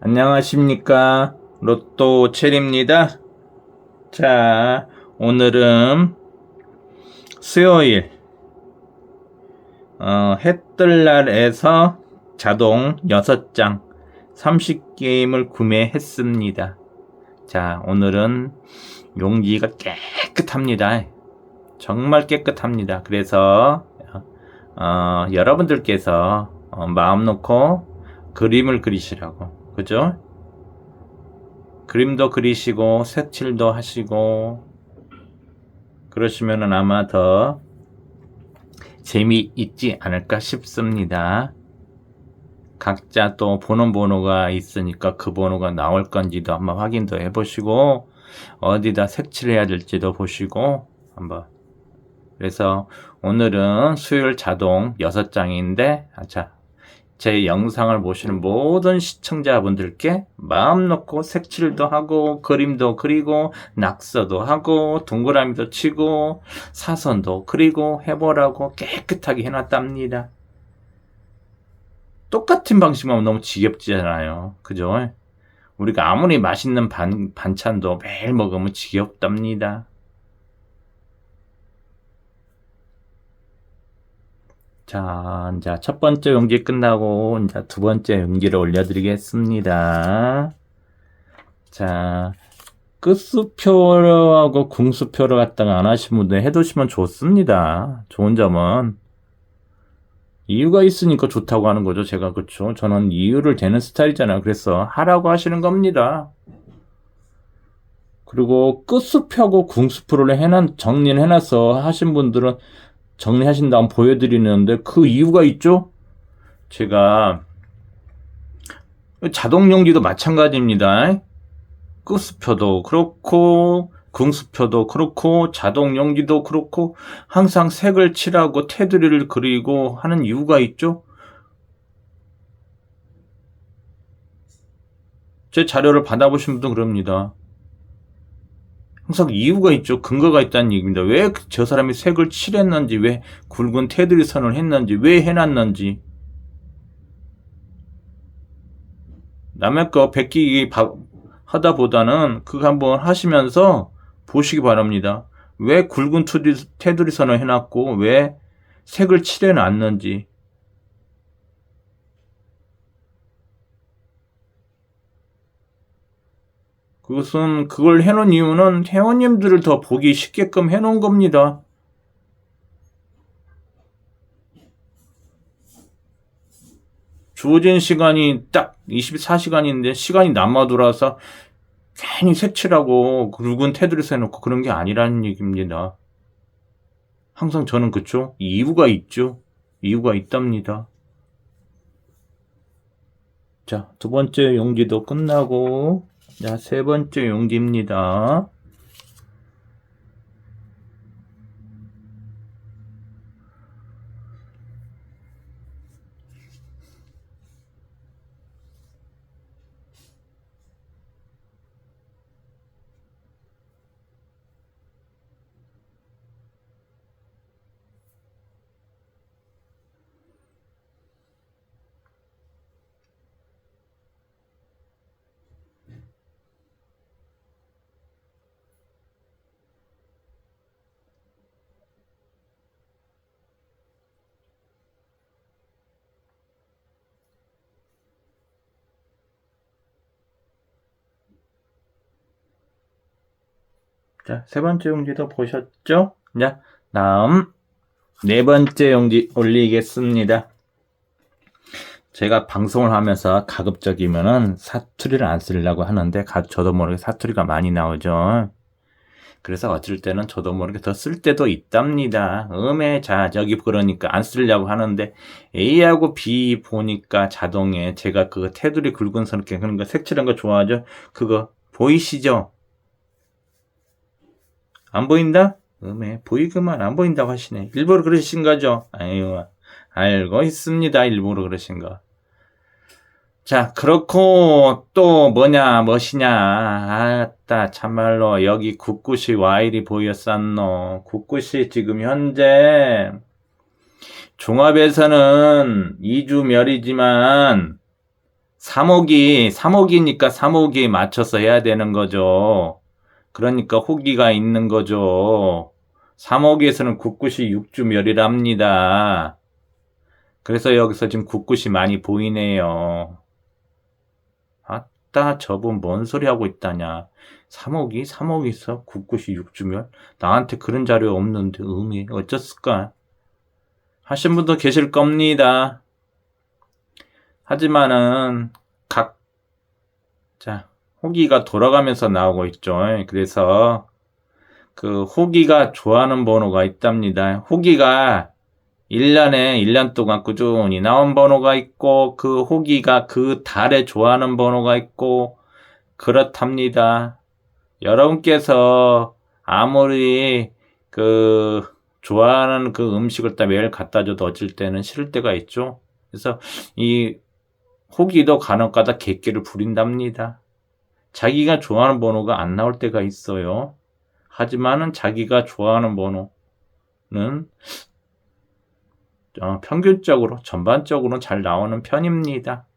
안녕하십니까. 로또 체리입니다. 자, 오늘은 수요일, 어, 해뜰 날에서 자동 6장 30게임을 구매했습니다. 자, 오늘은 용기가 깨끗합니다. 정말 깨끗합니다. 그래서, 어, 여러분들께서 어, 마음 놓고 그림을 그리시라고. 그죠? 그림도 그리시고 색칠도 하시고 그러시면은 아마 더 재미있지 않을까 싶습니다. 각자 또 보는 번호가 있으니까 그 번호가 나올 건지도 한번 확인도 해보시고 어디다 색칠해야 될지도 보시고 한번 그래서 오늘은 수요일 자동 6장인데 자 제 영상을 보시는 모든 시청자분들께 마음 놓고 색칠도 하고 그림도 그리고 낙서도 하고 동그라미도 치고 사선도 그리고 해보라고 깨끗하게 해놨답니다. 똑같은 방식만 너무 지겹지않아요. 그죠? 우리가 아무리 맛있는 반, 반찬도 매일 먹으면 지겹답니다. 자, 이제 첫 번째 용기 끝나고 이제 두 번째 용기를 올려드리겠습니다. 자, 끝수표하고 궁수표를 갖다가 안 하신 분들 해두시면 좋습니다. 좋은 점은 이유가 있으니까 좋다고 하는 거죠. 제가 그렇죠. 저는 이유를 대는 스타일이잖아요. 그래서 하라고 하시는 겁니다. 그리고 끝수표하고 궁수표를 해놨 정리를 해놔서 하신 분들은 정리하신 다음 보여드리는데 그 이유가 있죠? 제가 자동 용기도 마찬가지입니다. 끝수표도 그렇고 궁수표도 그렇고 자동 용기도 그렇고 항상 색을 칠하고 테두리를 그리고 하는 이유가 있죠? 제 자료를 받아보신 분도 그럽니다. 항상 이유가 있죠. 근거가 있다는 얘기입니다. 왜 저 사람이 색을 칠했는지, 왜 굵은 테두리 선을 했는지, 왜 해놨는지. 남의 거 베끼기 하다 보다는 그거 한번 하시면서 보시기 바랍니다. 왜 굵은 테두리 선을 해놨고, 왜 색을 칠해놨는지. 그것은 그걸 해놓은 이유는 회원님들을 더 보기 쉽게끔 해놓은 겁니다. 주어진 시간이 딱 24시간인데 시간이 남아 돌아서 괜히 색칠하고 굵은 테두리서 해놓고 그런 게 아니라는 얘기입니다. 항상 저는 그쵸? 이유가 있죠. 이유가 있답니다. 자, 두 번째 용기도 끝나고 자, 세 번째 용기입니다. 자, 세 번째 용지도 보셨죠? 자, 다음 네 번째 용지 올리겠습니다. 제가 방송을 하면서 가급적이면은 사투리를 안 쓰려고 하는데 저도 모르게 사투리가 많이 나오죠. 그래서 어쩔 때는 저도 모르게 더 쓸 때도 있답니다. 음에 자 저기 그러니까 안 쓰려고 하는데 A하고 B 보니까 자동에 제가 그거 테두리 굵은 선 이렇게 그런 거 색칠한 거 좋아하죠. 그거 보이시죠? 안 보인다? 음에 보이기만 안 보인다고 하시네. 일부러 그러신 거죠? 아유, 알고 있습니다. 일부러 그러신 거. 자, 그렇고 또 뭐냐, 무엇이냐. 아따, 참말로 여기 국굿이 와일이 보였었노. 국굿이 지금 현재 종합에서는 2주 멸이지만 3억이, 3억이니까 3억이 맞춰서 해야 되는 거죠. 그러니까 호기가 있는 거죠. 3억에서는 국굿이 육주멸이랍니다. 그래서 여기서 지금 국굿이 많이 보이네요. 아따, 저분 뭔 소리 하고 있다냐. 3억이? 3억 있어? 국굿이 육주멸? 나한테 그런 자료 없는데, 음이. 어쩌을까? 하신 분도 계실 겁니다. 하지만은, 각, 자, 호기가 돌아가면서 나오고 있죠. 그래서, 그, 호기가 좋아하는 번호가 있답니다. 호기가 1년에 1년 동안 꾸준히 나온 번호가 있고, 그 호기가 그 달에 좋아하는 번호가 있고, 그렇답니다. 여러분께서 아무리 그 좋아하는 그 음식을 다 매일 갖다 줘도 어쩔 때는 싫을 때가 있죠. 그래서 이 호기도 간혹가다 객기를 부린답니다. 자기가 좋아하는 번호가 안 나올 때가 있어요. 하지만은 자기가 좋아하는 번호는 어, 평균적으로 전반적으로 잘 나오는 편입니다.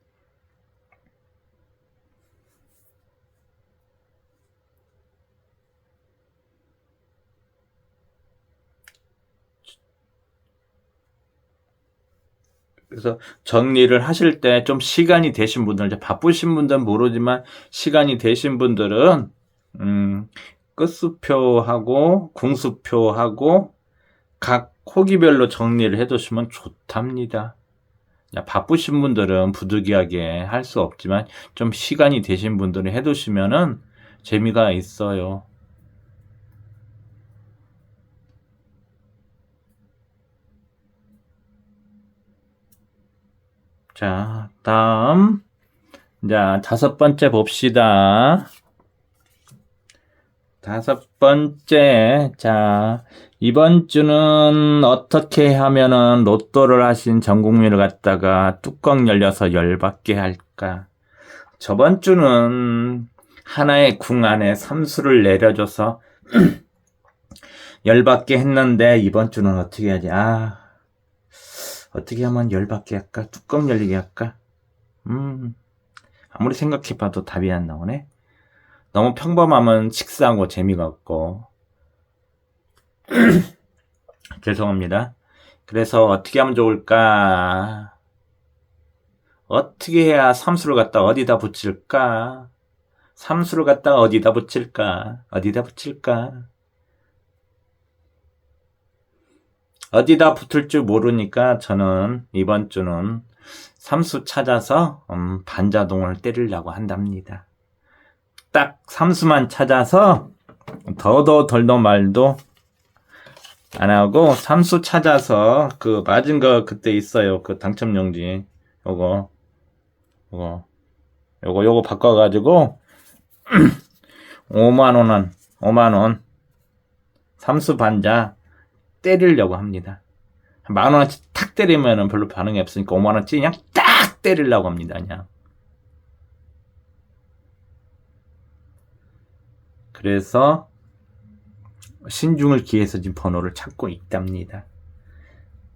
그래서 정리를 하실 때 좀 시간이 되신 분들, 바쁘신 분들은 모르지만 시간이 되신 분들은 음, 끝수표하고 궁수표하고 각 호기별로 정리를 해두시면 좋답니다. 바쁘신 분들은 부득이하게 할 수 없지만 좀 시간이 되신 분들은 해두시면은 재미가 있어요. 자, 다음. 자, 다섯 번째 봅시다. 다섯 번째. 자, 이번 주는 어떻게 하면은 로또를 하신 전 국민을 갖다가 뚜껑 열려서 열받게 할까? 저번 주는 하나의 궁 안에 삼수를 내려줘서 열받게 했는데 이번 주는 어떻게 하지? 아, 어떻게 하면 열받게 할까? 뚜껑 열리게 할까? 음, 아무리 생각해봐도 답이 안 나오네. 너무 평범하면 식상하고 재미가 없고. 죄송합니다. 그래서 어떻게 하면 좋을까? 어떻게 해야 삼수를 갖다 어디다 붙일까? 삼수를 갖다 어디다 붙일까? 어디다 붙일까? 어디다 붙을 줄 모르니까 저는 이번 주는 삼수 찾아서 음, 반자동을 때리려고 한답니다. 딱 삼수만 찾아서 더도 덜도 말도 안 하고 삼수 찾아서 그 맞은 거 그때 있어요. 그 당첨용지. 요거. 요거. 요거 요거 바꿔가지고 5만원은 5만원. 삼수 반자 때리려고 합니다. 만 원어치 탁 때리면은 별로 반응이 없으니까 5만 원치 그냥 딱 때리려고 합니다. 그냥. 그래서 신중을 기해서 지금 번호를 찾고 있답니다.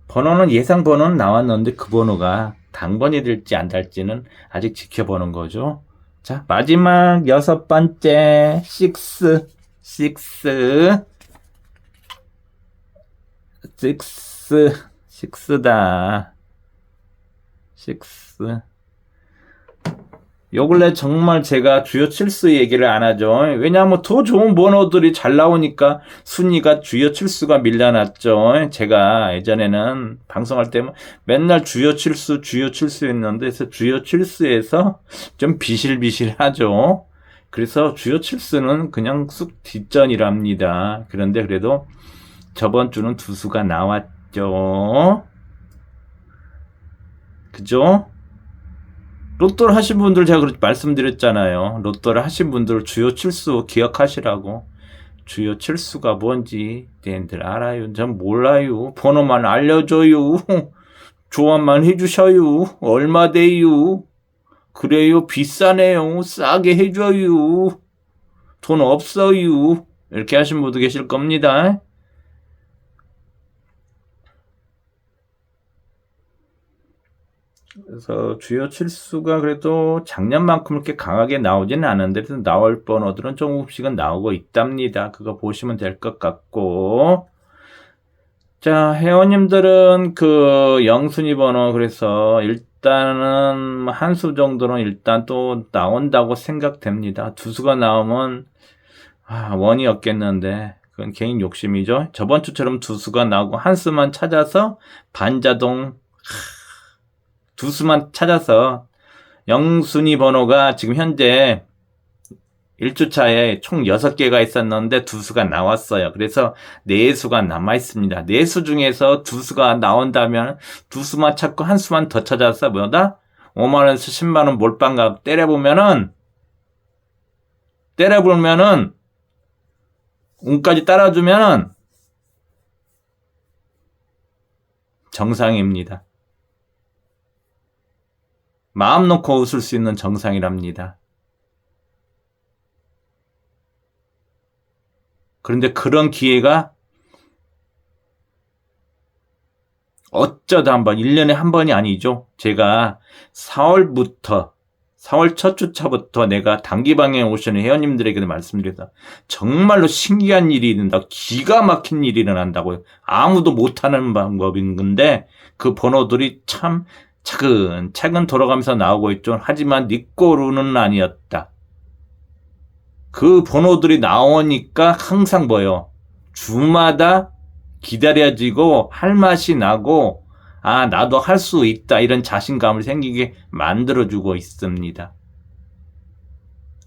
번호는 예상 번호는 나왔는데 그 번호가 당번이 될지 안 될지는 아직 지켜보는 거죠. 자, 마지막 여섯 번째, 6, 6. 식스 식스다 식스 요 근래 정말 제가 주요 칠수 얘기를 안 하죠. 왜냐하면 더 좋은 번호들이 잘 나오니까 순위가 주요 칠수가 밀려났죠. 제가 예전에는 방송할 때 맨날 주요 칠수, 주요 칠수 했는데, 그래서 주요 칠수에서 좀 비실비실하죠. 그래서 주요 칠수는 그냥 쑥 뒷전이랍니다. 그런데 그래도 저번 주는 두 수가 나왔죠. 그죠? 로또를 하신 분들 제가 그렇게 말씀드렸잖아요. 로또를 하신 분들 주요 칠수 기억하시라고. 주요 칠수가 뭔지 쟤들 알아요. 전 몰라요. 번호만 알려줘요. 조언만 해주셔요. 얼마 돼요? 그래요. 비싸네요. 싸게 해줘요. 돈 없어요. 이렇게 하신 분도 계실 겁니다. 그래서 주요 칠수가 그래도 작년만큼 이렇게 강하게 나오지는 않은데 그래도 나올 번호들은 조금씩은 나오고 있답니다. 그거 보시면 될 것 같고 자 회원님들은 그 영순위 번호 그래서 일단은 한 수 정도는 일단 또 나온다고 생각됩니다. 두 수가 나오면 아, 원이 없겠는데 그건 개인 욕심이죠. 저번 주처럼 두 수가 나오고 한 수만 찾아서 반자동 두 수만 찾아서 영순위 번호가 지금 현재 1주차에 총 6개가 있었는데 두 수가 나왔어요. 그래서 네 수가 남아 있습니다. 네 수 중에서 두 수가 나온다면 두 수만 찾고 한 수만 더 찾아서 뭐다? 5만원에서 10만원 몰빵값 때려보면은 때려보면은 운까지 따라주면은 정상입니다. 마음 놓고 웃을 수 있는 정상이랍니다. 그런데 그런 기회가 어쩌다 한 번, 1년에 한 번이 아니죠. 제가 4월부터, 4월 첫 주차부터 내가 단기방에 오시는 회원님들에게도 말씀드려서 정말로 신기한 일이 일어난다. 기가 막힌 일이 일어난다고요. 아무도 못하는 방법인 건데 그 번호들이 참 차근차근 돌아가면서 나오고 있죠. 하지만 네 꼬루는 아니었다. 그 번호들이 나오니까 항상 뭐요? 주마다 기다려지고 할 맛이 나고 아 나도 할 수 있다 이런 자신감을 생기게 만들어주고 있습니다.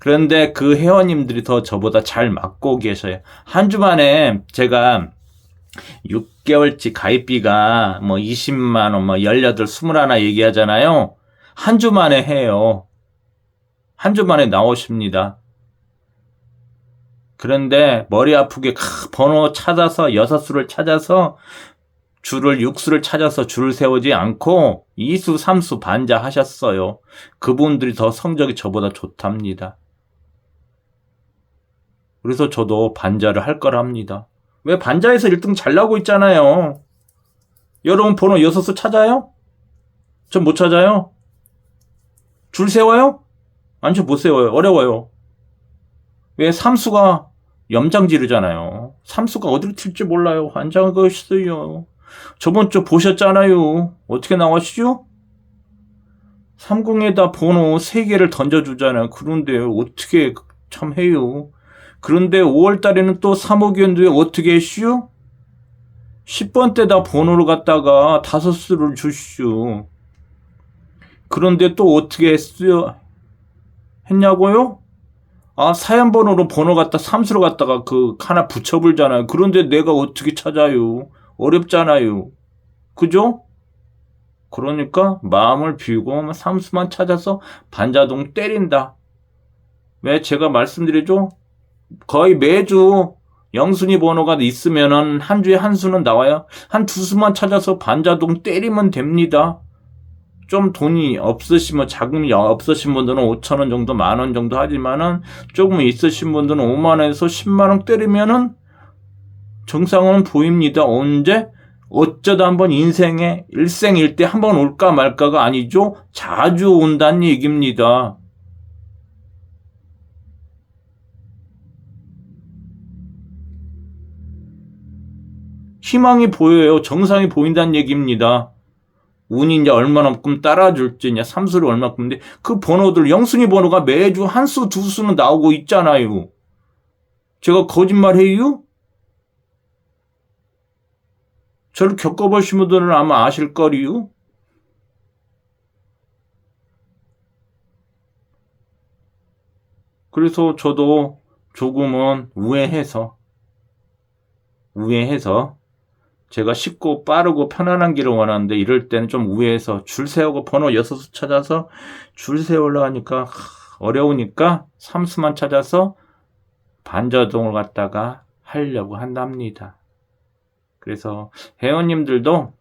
그런데 그 회원님들이 더 저보다 잘 맞고 계셔요. 한 주 만에 제가 6개월치 가입비가 뭐 20만 원, 뭐 18, 21 얘기하잖아요. 한 주 만에 해요. 한 주 만에 나오십니다. 그런데 머리 아프게 번호 찾아서 여섯 수를 찾아서 줄을 육수를 찾아서 줄을 세우지 않고 이수 삼수 반자 하셨어요. 그분들이 더 성적이 저보다 좋답니다. 그래서 저도 반자를 할 거랍니다. 왜 반자에서 1등 잘 나오고 있잖아요. 여러분 번호 여섯 수 찾아요? 전 못 찾아요. 줄 세워요? 아니, 저못 세워요. 어려워요. 왜 삼수가 염장 지르잖아요. 삼수가 어디로 튈지 몰라요. 환장하고 있어요. 저번 주 보셨잖아요. 어떻게 나왔시죠? 30에다 번호 3개를 던져주잖아요. 그런데 어떻게 참 해요. 그런데 5월 달에는 또 3억이었는데 어떻게 했슈? 10번 때다 번호를 갖다가 다섯 수를 주시오. 그런데 또 어떻게 했어요? 했냐고요? 아, 사연 번호로 번호 갖다 삼수로 갖다가 그 하나 붙여불잖아요. 그런데 내가 어떻게 찾아요? 어렵잖아요. 그죠? 그러니까 마음을 비우고 삼수만 찾아서 반자동 때린다. 왜 제가 말씀드리죠? 거의 매주 영순위 번호가 있으면은 한 주에 한 수는 나와요. 한 두 수만 찾아서 반자동 때리면 됩니다. 좀 돈이 없으시면 자금이 없으신 분들은 5천 원 정도 만 원 정도 하지만은 조금 있으신 분들은 5만 원에서 10만 원 때리면은 정상은 보입니다. 언제 어쩌다 한번 인생에 일생일 때한번 올까 말까가 아니죠. 자주 온다는 얘기입니다. 희망이 보여요. 정상이 보인다는 얘기입니다. 운이 이제 얼마만큼 따라줄지 이제 삼수를 얼마큼인데 그 번호들 영순위 번호가 매주 한 수 두 수는 나오고 있잖아요. 제가 거짓말해요? 저를 겪어보신 분들은 아마 아실 거리요. 그래서 저도 조금은 우회해서 우회해서 제가 쉽고 빠르고 편안한 길을 원하는데 이럴 때는 좀 우회해서 줄 세우고 번호 여섯 수 찾아서 줄 세우려 하니까 어려우니까 삼수만 찾아서 반자동을 갖다가 하려고 한답니다. 그래서 회원님들도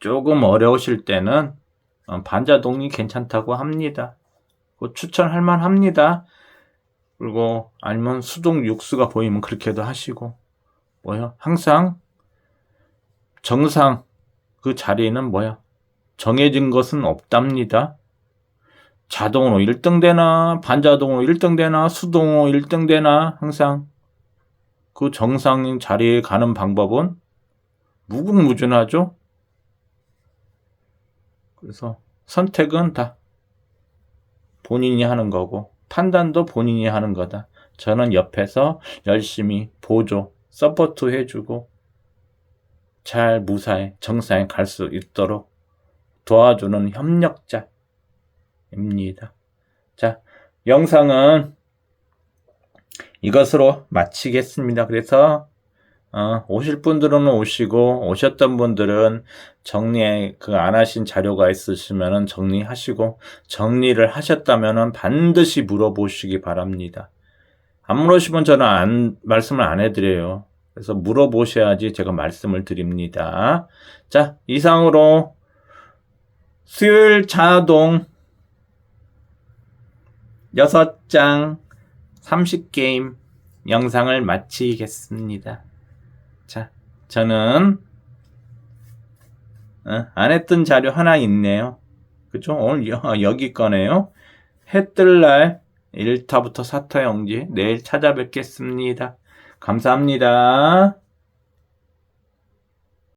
조금 어려우실 때는 어, 반자동이 괜찮다고 합니다. 추천할 만합니다. 그리고 아니면 수동 육수가 보이면 그렇게도 하시고 뭐요? 항상 정상 그 자리는 뭐야? 정해진 것은 없답니다. 자동으로 1등 되나, 반자동으로 1등 되나, 수동으로 1등 되나, 항상 그 정상 자리에 가는 방법은 무궁무진하죠? 그래서 선택은 다 본인이 하는 거고, 판단도 본인이 하는 거다. 저는 옆에서 열심히 보조, 서포트 해주고, 잘 무사히 정상에 갈 수 있도록 도와주는 협력자입니다. 자, 영상은 이것으로 마치겠습니다. 그래서 어, 오실 분들은 오시고 오셨던 분들은 정리 그 안 하신 자료가 있으시면은 정리하시고 정리를 하셨다면은 반드시 물어보시기 바랍니다. 안 물으시면 저는 안 말씀을 안 해드려요. 그래서 물어보셔야지 제가 말씀을 드립니다. 자, 이상으로 수요일 자동 6장 30게임 영상을 마치겠습니다. 자, 저는 어, 안 했던 자료 하나 있네요. 그죠? 오늘 여, 여기 거네요. 해 뜰 날 1타부터 4타 영지 내일 찾아뵙겠습니다. 감사합니다.